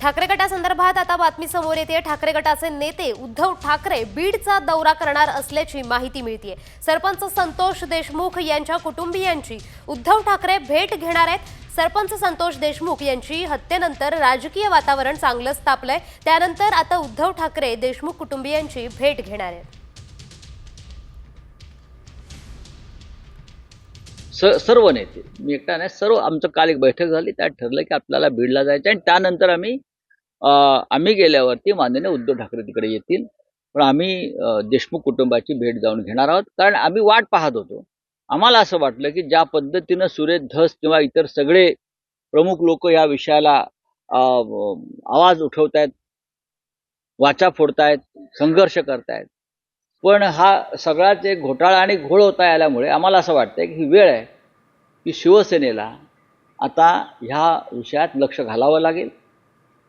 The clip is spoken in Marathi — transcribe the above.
ठाकरे गटासंदर्भात आता बातमी समोर येते. ठाकरे गटाचे नेते उद्धव ठाकरे बीडचा दौरा करणार असल्याची माहिती मिळते सरपंच संतोष देशमुख यांच्या कुटुंबियांची उद्धव ठाकरे भेट घेणार आहेत. सरपंच संतोष देशमुख यांची हत्येनंतर राजकीय वातावरण चांगलंच तापलंय त्यानंतर आता उद्धव ठाकरे देशमुख कुटुंबियांची भेट घेणार आहेत. स सर्व नेते. मी एकटा नाही सर्व आमचं काल एक बैठक झाली त्यात ठरलं की आपल्याला बीडला जायचं आणि त्यानंतर आम्ही आम्ही गेल्यावरती माननीय उद्धव ठाकरे तिकडे येतील. पण आम्ही देशमुख कुटुंबाची भेट जाऊन घेणार आहोत. कारण आम्ही वाट पाहत होतो. आम्हाला असं वाटलं की ज्या पद्धतीनं सुरेश धस किंवा इतर सगळे प्रमुख लोक या विषयाला आवाज उठवतायत वाचा फोडतायत संघर्ष करतायत. पण हा सगळाच एक घोटाळा आणि घोळ होता आल्यामुळे आम्हाला असं वाटतंय की ही वेळ आहे की शिवसेनेला आता ह्या विषयात लक्ष घालावं लागेल.